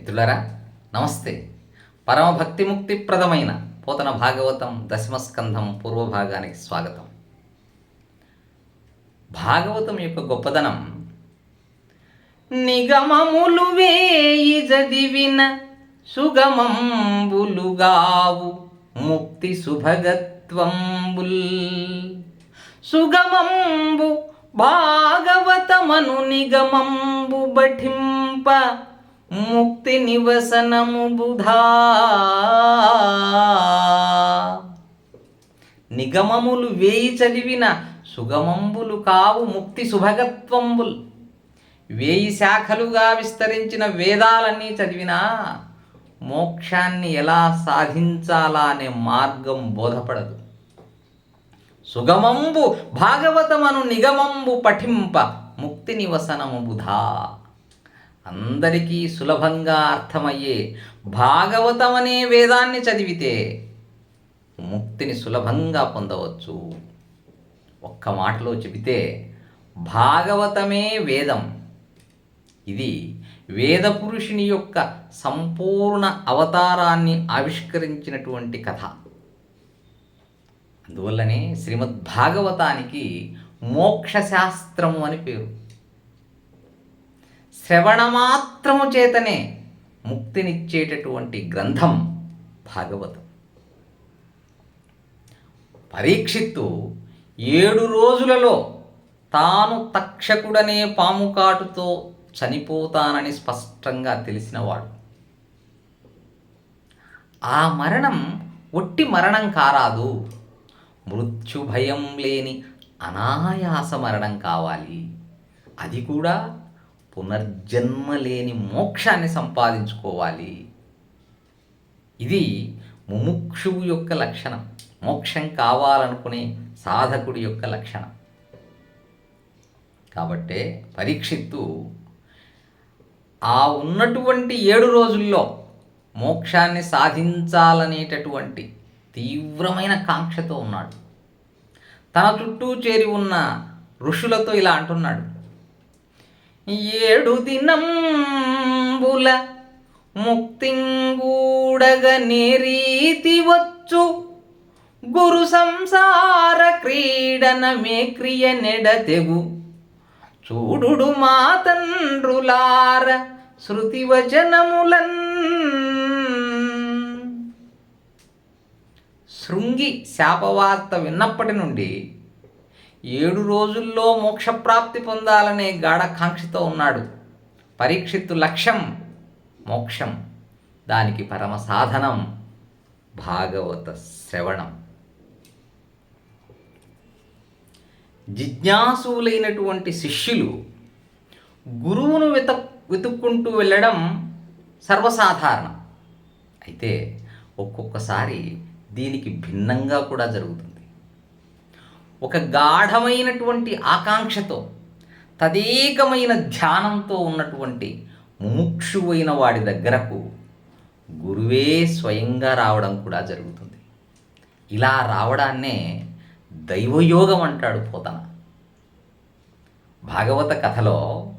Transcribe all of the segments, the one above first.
మిత్రులారా నమస్తే. పరమభక్తి ముక్తిప్రదమైన పోతన భాగవతం దశమస్కంధం పూర్వభాగానికి స్వాగతం. భాగవతం యొక్క గొప్పదనం నిగమములు వేయి చదివిన సుగమంబులుగావు ముక్తి శుభగత్వంబుల్ సుగమంబు భాగవతమను నిగమంబు బఠింప ముక్తి నివసనము బుధా. నిగమములు వేయి చదివిన సుగమంబులు కావు ముక్తి శుభగత్వంబుల్ వేయి శాఖలుగా విస్తరించిన వేదాలన్నీ చదివినా మోక్షాన్ని ఎలా సాధించాలా అనే మార్గం బోధపడదు. సుగమంబు భాగవతమను నిగమంబు పఠింప ముక్తి నివసనము బుధా. అందరికీ సులభంగా అర్థమయ్యే భాగవతం అనే వేదాన్ని చదివితే ముక్తిని సులభంగా పొందవచ్చు. ఒక్క మాటలో చెబితే భాగవతమే వేదం. ఇది వేద పురుషుని యొక్క సంపూర్ణ అవతారాన్ని ఆవిష్కరించినటువంటి కథ. అందువల్లనే శ్రీమద్భాగవతానికి మోక్షశాస్త్రము అని పేరు. శ్రవణమాత్రము చేతనే ముక్తినిచ్చేటటువంటి గ్రంథం భాగవతం. పరీక్షిత్తు ఏడు రోజులలో తాను తక్షకుడనే పాముకాటుతో చనిపోతానని స్పష్టంగా తెలిసినవాడు. ఆ మరణం ఒట్టి మరణం కారాదు. మృత్యు భయం లేని అనాయాస మరణం కావాలి. అది కూడా పునర్జన్మ లేని మోక్షాన్ని సంపాదించుకోవాలి. ఇది ముముక్షువు యొక్క లక్షణం. మోక్షం కావాలనుకునే సాధకుడి యొక్క లక్షణం. కాబట్టే పరీక్షిత్తు ఆ ఉన్నటువంటి ఏడు రోజుల్లో మోక్షాన్ని సాధించాలనేటటువంటి తీవ్రమైన కాంక్షతో ఉన్నాడు. తన చుట్టూ చేరి ఉన్న ఋషులతో ఇలా అంటున్నాడు. ఏడు దినంబుల ముక్తింగూడగ నేరీతి వచ్చు. గురు సంసార క్రీడన మే క్రియ నెడతెగు చూడు మా తండ్రులార శృతి వచనములన్ శృంగి శాపవార్త విన్నప్పటి నుండి ఏడు రోజుల్లో మోక్షప్రాప్తి పొందాలనే గాఢకాంక్షతో ఉన్నాడు. పరీక్షిత్తు లక్ష్యం మోక్షం. దానికి పరమ సాధనం భాగవత శ్రవణం. జిజ్ఞాసులైనటువంటి శిష్యులు గురువును వెత వెతుక్కుంటూ వెళ్ళడం సర్వసాధారణం. అయితే ఒక్కొక్కసారి దీనికి భిన్నంగా కూడా జరుగుతుంది. ఒక గాఢమైనటువంటి ఆకాంక్షతో తదేకమైన ధ్యానంతో ఉన్నటువంటి ముముక్షువైన వాడి దగ్గరకు గురువే స్వయంగా రావడం కూడా జరుగుతుంది. ఇలా రావడాన్నే దైవయోగం అంటాడు పోతన. భాగవత కథలో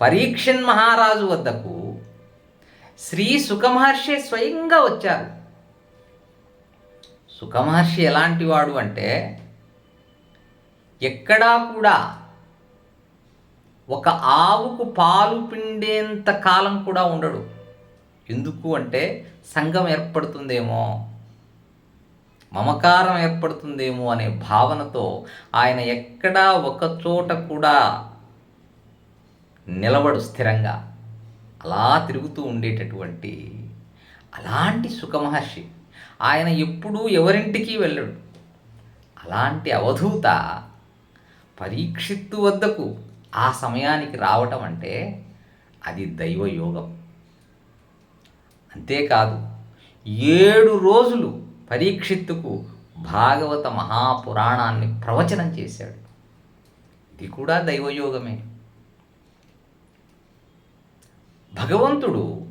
పరీక్షన్ మహారాజు వద్దకు శ్రీ సుఖమహర్షి స్వయంగా వచ్చారు. సుఖమహర్షి ఎలాంటి వాడు అంటే ఎక్కడా కూడా ఒక ఆవుకు పాలు పిండేంత కాలం కూడా ఉండడు. ఎందుకు అంటే సంఘం ఏర్పడుతుందేమో మమకారం ఏర్పడుతుందేమో అనే భావనతో ఆయన ఎక్కడా ఒక చోట కూడా నిలబడు స్థిరంగా. అలా తిరుగుతూ ఉండేటటువంటి అలాంటి సుఖమహర్షి ఆయన ఎప్పుడూ ఎవరింటికి వెళ్ళడు. అలాంటి అవధూత పరీక్షిత్తు వద్దకు ఆ సమయానికి రావటం అంటే అది దైవయోగం. అంతేకాదు ఏడు రోజులు పరీక్షిత్తుకు భాగవత మహాపురాణాన్ని ప్రవచనం చేశాడు. ఇది కూడా దైవయోగమే. భగవంతుడు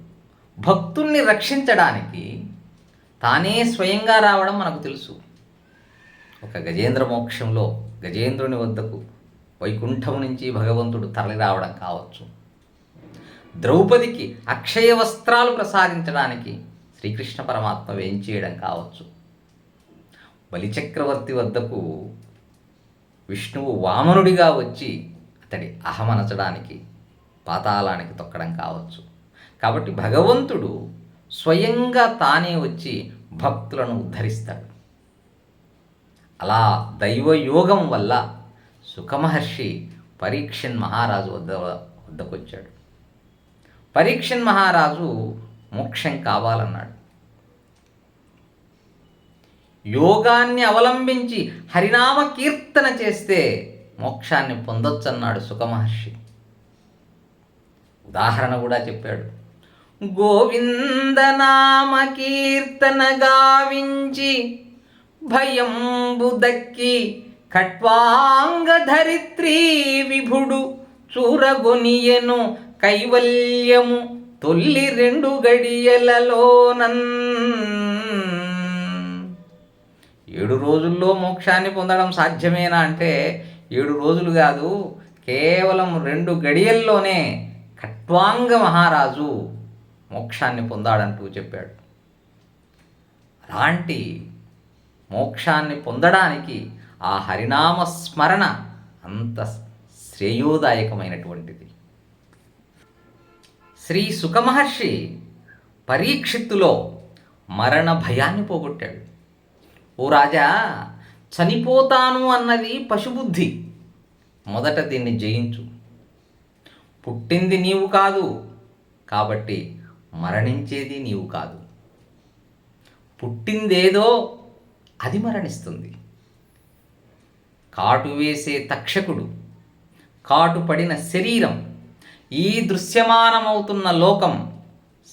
భక్తుల్ని రక్షించడానికి తానే స్వయంగా రావడం మనకు తెలుసు. ఒక గజేంద్ర మోక్షంలో గజేంద్రుని వద్దకు వైకుంఠం నుంచి భగవంతుడు తరలి రావడం కావచ్చు. ద్రౌపదికి అక్షయ వస్త్రాలు ప్రసాదించడానికి శ్రీకృష్ణ పరమాత్మ వేయించేయడం కావచ్చు? బలిచక్రవర్తి వద్దకు విష్ణువు వామనుడిగా వచ్చి అతడి అహమనచడానికి పాతాళానికి తొక్కడం కావచ్చు. కాబట్టి భగవంతుడు స్వయంగా తానే వచ్చి భక్తులను ఉద్ధరిస్తాడు. అలా దైవయోగం వల్ల సుఖమహర్షి పరీక్షన్ మహారాజు వద్ద వద్దకొచ్చాడు. పరీక్షన్ మహారాజు మోక్షం కావాలన్నాడు. యోగాన్ని అవలంబించి హరినామ కీర్తన చేస్తే మోక్షాన్ని పొందొచ్చన్నాడు సుఖమహర్షి. ఉదాహరణ కూడా చెప్పాడు. గోవిందనామ కీర్తన గావించి భయంబుదక్కి ఖట్వాంగ ధరిత్రీ విభుడు చూరగొనియెను కైవల్యము తొల్లి రెండు గడియలలోనన్. ఏడు రోజుల్లో మోక్షాన్ని పొందడం సాధ్యమేనా అంటే ఏడు రోజులు కాదు కేవలం రెండు గడియల్లోనే ఖట్వాంగ మహారాజు మోక్షాన్ని పొందాడంటూ చెప్పాడు. అలాంటి మోక్షాన్ని పొందడానికి ఆ హరినామ స్మరణ అంత శ్రేయోదాయకమైనటువంటిది. శ్రీ సుఖమహర్షి పరీక్షిత్తులో మరణ భయాన్ని పోగొట్టాడు. ఓ రాజా చనిపోతాను అన్నది పశుబుద్ధి. మొదట దీన్ని జయించు. పుట్టింది నీవు కాదు కాబట్టి మరణించేది నీవు కాదు. పుట్టిందేదో అది మరణిస్తుంది. కాటు వేసే తక్షకుడు కాటు పడిన శరీరం ఈ దృశ్యమానమవుతున్న లోకం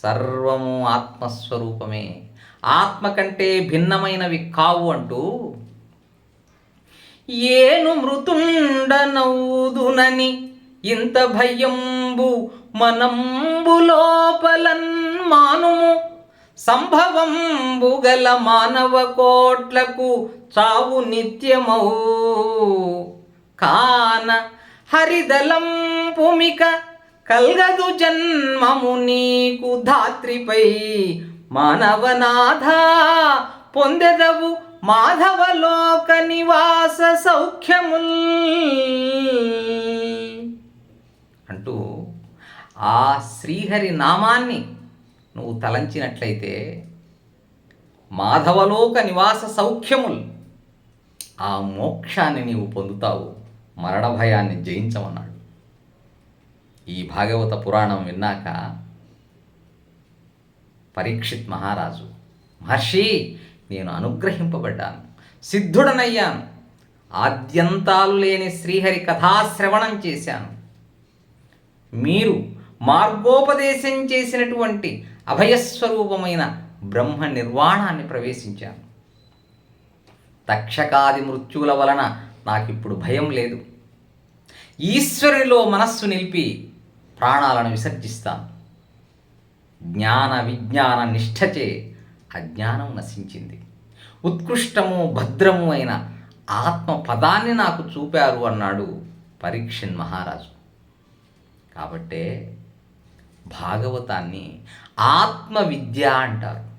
సర్వము ఆత్మస్వరూపమే. ఆత్మ కంటే భిన్నమైనవి కావు అంటూ ఏను మృతుండనవుదునని ఇంత భయంబు మనంబు లోపలన్ మానుము. సంభవం గల మానవ కోట్లకు చావు నిత్యమౌ. కాన హరిదలం భూమిక కల్గదు జన్మము నీకు ధాత్రిపై. మానవనాథ పొందెదవు మాధవలోక నివాస సౌఖ్యముల్. అంటూ ఆ శ్రీహరి నామాన్ని నువ్వు తలంచినట్లయితే మాధవలోక నివాస సౌఖ్యముల్ ఆ మోక్షాన్ని నీవు పొందుతావు మరణ భయాన్ని జయించమన్నాడు. ఈ భాగవత పురాణం విన్నాక పరీక్షిత్ మహారాజు మహర్షి నేను అనుగ్రహింపబడ్డాను సిద్ధుడనయ్యాను ఆద్యంతాలు లేని శ్రీహరి కథాశ్రవణం చేశాను. మీరు మార్గోపదేశం చేసినటువంటి అభయస్వరూపమైన బ్రహ్మ నిర్వాణాన్ని ప్రవేశించాను. తక్షకాది మృత్యువుల వలన నాకిప్పుడు భయం లేదు. ఈశ్వరునిలో మనస్సు నిలిపి ప్రాణాలను విసర్జిస్తాను. జ్ఞాన విజ్ఞాన నిష్ఠచే అజ్ఞానం నశించింది. ఉత్కృష్టము భద్రము అయిన ఆత్మ పదాన్ని నాకు చూపారు అన్నాడు పరీక్షన్ మహారాజు. కాబట్టే భాగవతాన్ని ఆత్మ విద్య అంటారు.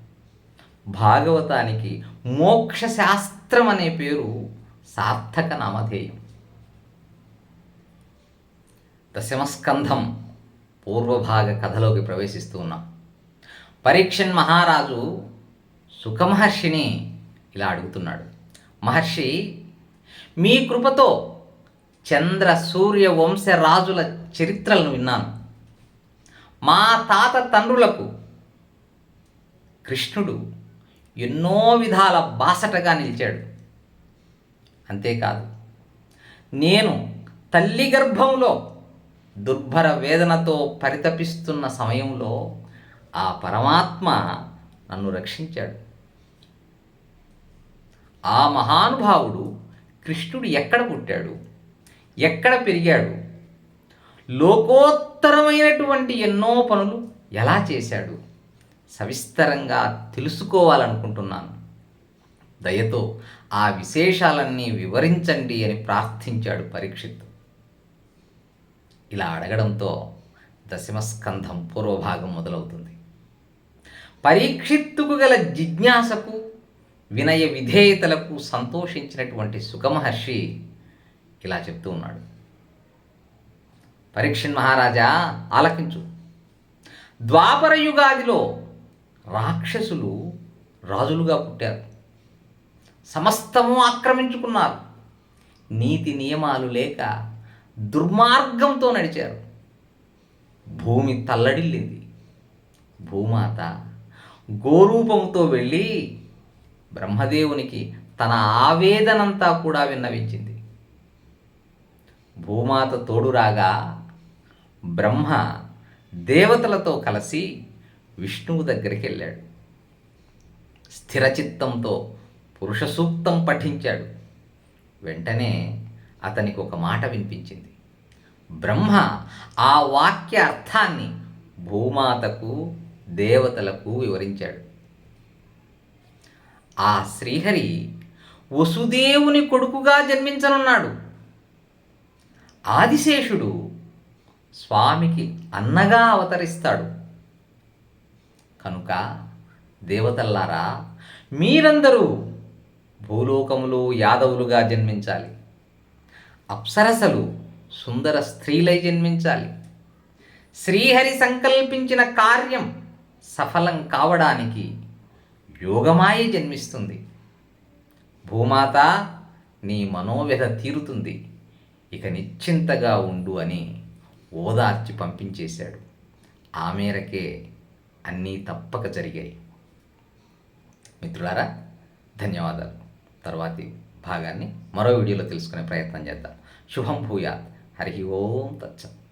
భాగవతానికి మోక్ష శాస్త్రం అనే పేరు సార్థక నామధేయం దశమస్కంధం పూర్వభాగ కథలోకి ప్రవేశిస్తూ ఉన్నాం. పరీక్షన్ మహారాజు సుఖమహర్షిని ఇలా అడుగుతున్నాడు. మహర్షి మీ కృపతో చంద్ర సూర్య వంశ రాజుల చరిత్రలను విన్నాను. మా తాత తండ్రులకు కృష్ణుడు ఎన్నో విధాల బాసటగా నిలిచాడు. అంతేకాదు నేను తల్లి గర్భంలో దుర్భర వేదనతో పరితపిస్తున్న సమయంలో ఆ పరమాత్మ నన్ను రక్షించాడు. ఆ మహానుభావుడు కృష్ణుడు ఎక్కడ పుట్టాడు? ఎక్కడ పెరిగాడు? లోకోత్తరమైనటువంటి ఎన్నో పనులు ఎలా చేశాడు? సవిస్తరంగా తెలుసుకోవాలనుకుంటున్నాను. దయతో ఆ విశేషాలన్నీ వివరించండి అని ప్రార్థించాడు పరీక్షిత్. ఇలా అడగడంతో దశమస్కంధం పూర్వభాగం మొదలవుతుంది. పరీక్షిత్తుకు గల జిజ్ఞాసకు వినయ విధేయతలకు సంతోషించినటువంటి సుఖమహర్షి ఇలా చెప్తూ ఉన్నాడు. పరీక్షణ్ మహారాజా ఆలకించు. ద్వాపర యుగాదిలో రాక్షసులు రాజులుగా పుట్టారు. సమస్తము ఆక్రమించుకున్నారు. నీతి నియమాలు లేక దుర్మార్గంతో నడిచారు. భూమి తల్లడిల్లింది. భూమాత గోరూపంతో వెళ్ళి బ్రహ్మదేవునికి తన ఆవేదనంతా కూడా విన్నవించింది. భూమాత తోడురాగా బ్రహ్మ దేవతలతో కలిసి విష్ణువు దగ్గరికి వెళ్ళాడు. స్థిరచిత్తంతో పురుష సూక్తం పఠించాడు. వెంటనే అతనికి ఒక మాట వినిపించింది. బ్రహ్మ ఆ వాక్య అర్థాన్ని భూమాతకు దేవతలకు వివరించాడు. ఆ శ్రీహరి వసుదేవుని కొడుకుగా జన్మించనున్నాడు. ఆదిశేషుడు స్వామికి అన్నగా అవతరిస్తాడు. కనుక దేవతల్లారా మీరందరూ భూలోకములో యాదవులుగా జన్మించాలి. అప్సరసలు సుందర స్త్రీలై జన్మించాలి. శ్రీహరి సంకల్పించిన కార్యం సఫలం కావడానికి యోగమాయే జన్మిస్తుంది. భూమాత నీ మనోవ్యధ తీరుతుంది. ఇక నిశ్చింతగా ఉండు అని ఓదార్చి పంపించేశాడు. ఆ మేరకే అన్నీ తప్పక జరిగాయి. మిత్రులారా ధన్యవాదాలు. తర్వాతి భాగాన్ని మరో వీడియోలో తెలుసుకునే ప్రయత్నం చేద్దాం. శుభం భూయాత్. హరి ఓం తచ్చత్